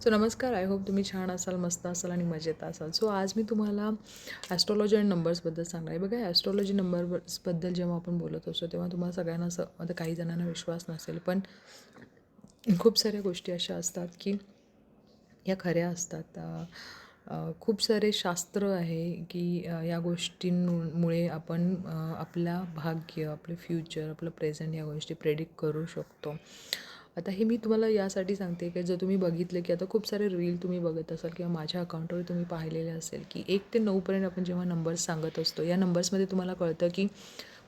So नमस्कार I hope तुम्ही छान असाल मस्त असाल आणि मजेत असाल. सो आज मी तुम्हाला ॲस्ट्रॉलॉजी आणि नंबर्सबद्दल सांगणार आहे. बघा ॲस्ट्रॉलॉजी नंबर्सबद्दल जेव्हा आपण बोलत असतो तेव्हा तुम्हाला सगळ्यांना असं आता काही जणांना विश्वास नसेल पण खूप साऱ्या गोष्टी अशा असतात की या खऱ्या असतात. खूप सारे शास्त्र आहे की या गोष्टींमुळे आपण आपला भाग्य आपलं फ्युचर आपलं प्रेझेंट या गोष्टी प्रेडिक्ट करू शकतो. आता हे मी तुम्हाला यासाठी सांगते की जर तुम्ही बघितलं की आता खूप सारे रील तुम्ही बघत असाल किंवा माझ्या अकाउंटवर तुम्ही पाहिलेले असेल की एक ते नऊपर्यंत आपण जेव्हा नंबर्स सांगत असतो या नंबर्समध्ये तुम्हाला कळतं की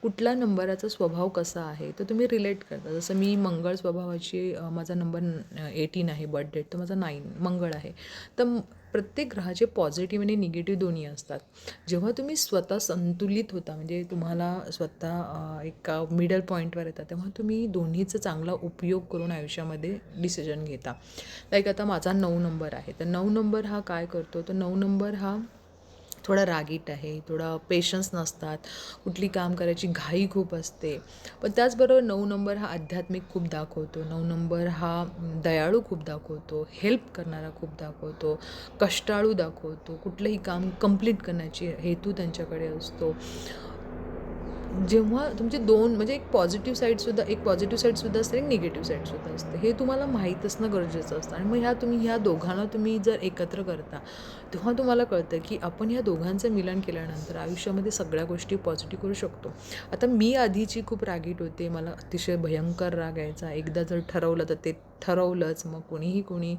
कुठल्या नंबराचा स्वभाव कसा आहे? तर तुम्ही रिलेट करता. जसं मी मंगळ स्वभावाची माझा नंबर एटीन आहे बर्थ डेट तर माझा नाईन मंगळ आहे. तर प्रत्येक ग्रहाचे पॉझिटिव्ह आणि निगेटिव्ह दोन्ही असतात. जेव्हा तुम्ही स्वतः संतुलित होता म्हणजे तुम्हाला स्वतः एका मिडल पॉईंटवर येता तेव्हा तुम्ही दोन्हीचा चांगला उपयोग करून आयुष्यामध्ये डिसिजन घेता. लाईक आता माझा नऊ नंबर आहे. तर नऊ नंबर हा काय करतो? तर नऊ नंबर हा थोडा रागीट आहे थोडा पेशन्स नसतात कुठली काम करायची घाई खूप असते. पण त्याचबरोबर नऊ नंबर हा आध्यात्मिक खूप दाखवतो. नऊ नंबर हा दयाळू खूप दाखवतो हेल्प करणारा खूप दाखवतो कष्टाळू दाखवतो. कुठलंही काम कंप्लीट करण्याची हेतू त्यांच्याकडे असतो. जेव्हा तुमचे दोन म्हणजे एक पॉझिटिव्ह साईडसुद्धा एक पॉझिटिव्ह साईडसुद्धा असते एक निगेटिव्ह साईडसुद्धा असते. हे तुम्हाला माहीत असणं गरजेचं असतं. आणि मग ह्या तुम्ही ह्या दोघांना तुम्ही जर एकत्र करता तेव्हा तुम्हाला कळतं की आपण ह्या दोघांचं मिलन केल्यानंतर आयुष्यामध्ये सगळ्या गोष्टी पॉझिटिव्ह करू शकतो. आता मी आधीची खूप रागीट होते. मला अतिशय भयंकर राग यायचा. एकदा जर ठरवलं तर ते ठरवलंच. मग कोणीही कोणी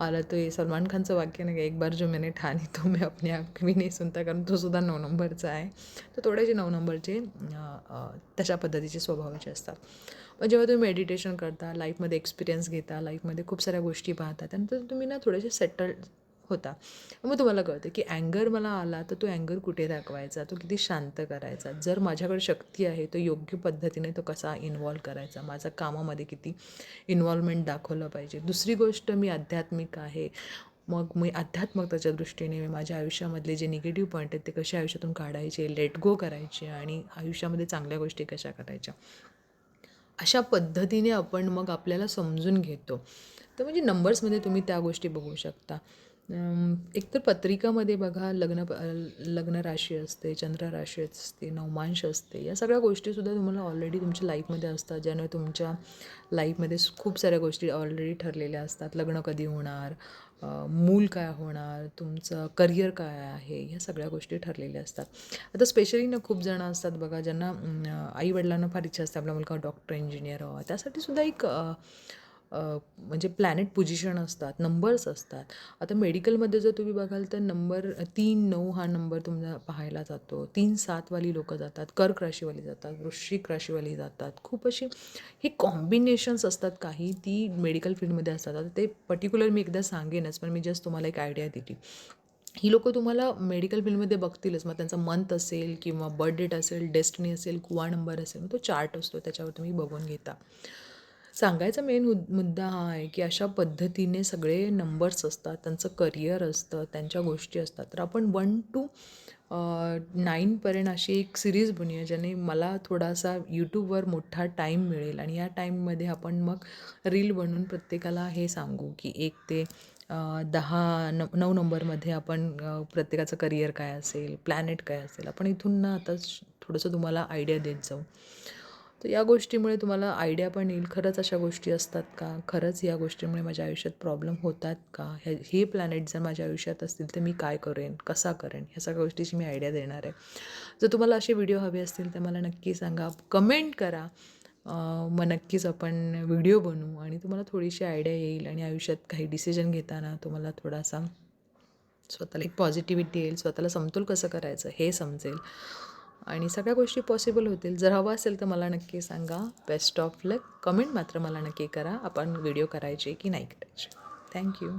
आलं तर सलमान खानचं वाक्य नाही का एक बार जो मैंने ठानी तो मी अपने आप नाही सुनता कारण तो सुद्धा नऊ नंबरचा आहे. तर थोडेसे नऊ नंबरचे तशा पद्धतीचे स्वभावाचे असतात. पण जेव्हा तुम्ही मेडिटेशन करता लाईफमध्ये एक्सपिरियन्स घेता लाईफमध्ये खूप साऱ्या गोष्टी पाहता त्यानंतर तुम्ही ना थोडेसे सेटल होता. मग तुम्हाला कळतं की अँगर मला आला तर तो अँगर कुठे दाखवायचा? तो किती शांत करायचा? जर माझ्याकडे शक्ती आहे तो योग्य पद्धतीने तो कसा इन्वॉल्व करायचा? माझा कामामध्ये किती इन्व्हॉल्वमेंट दाखवलं पाहिजे? दुसरी गोष्ट मी आध्यात्मिक आहे. मग मी अध्यात्मकताच्या दृष्टीने मी माझ्या आयुष्यामधले जे निगेटिव्ह पॉईंट आहेत ते कसे आयुष्यातून काढायचे लेट गो करायचे आणि आयुष्यामध्ये चांगल्या गोष्टी कशा करायच्या? अशा पद्धतीने आपण मग आपल्याला समजून घेतो. तर म्हणजे नंबर्समध्ये तुम्ही त्या गोष्टी बघू शकता. एकतर पत्रिकामध्ये बघा लग्न प- लग्न राशी असते चंद्र राशी असते नवमांश असते या सगळ्या गोष्टीसुद्धा तुम्हाला ऑलरेडी तुमच्या लाईफमध्ये असतात ज्यामुळे तुमच्या लाईफमध्ये खूप साऱ्या गोष्टी ऑलरेडी ठरलेल्या असतात. लग्न कधी होणार? मूल काय होणार? तुमचं करिअर काय आहे? ह्या सगळ्या गोष्टी ठरलेल्या असतात. आता स्पेशली ना खूप जणं असतात बघा ज्यांना आईवडिलांना फार इच्छा असते आपला मुलगा डॉक्टर इंजिनियर व्हावा. त्यासाठी सुद्धा एक म्हणजे प्लॅनेट पोजिशन असतात नंबर्स असतात. आता मेडिकलमध्ये जर तुम्ही बघाल तर नंबर तीन नऊ हा नंबर तुम्हाला पाहायला जातो. तीन सातवाली लोकं जातात कर्क राशीवाली जातात वृश्चिक राशीवाली जातात. खूप अशी हे कॉम्बिनेशन्स असतात काही ती मेडिकल फील्डमध्ये असतात. आता ते पर्टिक्युलर मी एकदा सांगेनच पण मी जस्ट तुम्हाला एक आयडिया दिली ही लोकं तुम्हाला मेडिकल फील्डमध्ये बघतीलच. मग त्यांचा मंथ असेल किंवा बर्थ डेट असेल डेस्टिनी असेल कुवा नंबर असेल मग तो चार्ट असतो त्याच्यावर तुम्ही बघून घेता. सांगायचा मेन मुद्दा हा आहे की अशा पद्धतीने सगळे नंबर्स असतात त्यांचं करिअर असतं त्यांच्या गोष्टी असतात. तर आपण वन टू नाईनपर्यंत अशी एक सिरीज बनूया ज्याने मला थोडासा यूट्यूबवर मोठा टाईम मिळेल. आणि या टाईममध्ये आपण मग रील बनवून प्रत्येकाला हे सांगू की एक ते दहा न नऊ नंबरमध्ये आपण प्रत्येकाचं करिअर काय असेल प्लॅनेट काय असेल. आपण इथून ना आता थोडंसं तुम्हाला आयडिया देत जाऊ. तर या गोष्टीमुळे तुम्हाला आयडिया पण येईल. खरंच अशा गोष्टी असतात का? खरंच या गोष्टीमुळे माझ्या आयुष्यात प्रॉब्लेम होतात का? हे हे प्लॅनेट जर माझ्या आयुष्यात असतील तर मी काय करेन? कसा करेन? ह्या सगळ्या गोष्टीची मी आयडिया देणार आहे. जर तुम्हाला असे व्हिडिओ हवे असतील तर मला नक्की सांगा. कमेंट करा. मग नक्कीच आपण व्हिडिओ बनवू आणि तुम्हाला थोडीशी आयडिया येईल आणि आयुष्यात काही डिसिजन घेताना तुम्हाला थोडासा स्वतःला एक पॉझिटिव्हिटी येईल. स्वतःला समतोल कसं करायचं हे समजेल. आणि सगळ्या गोष्टी पॉसिबल होतील. जर हवं असेल तर मला नक्की सांगा. बेस्ट ऑफ लक कमेंट मात्र मला नक्की करा. आपण व्हिडिओ करायचे की नाही करायचे. थँक्यू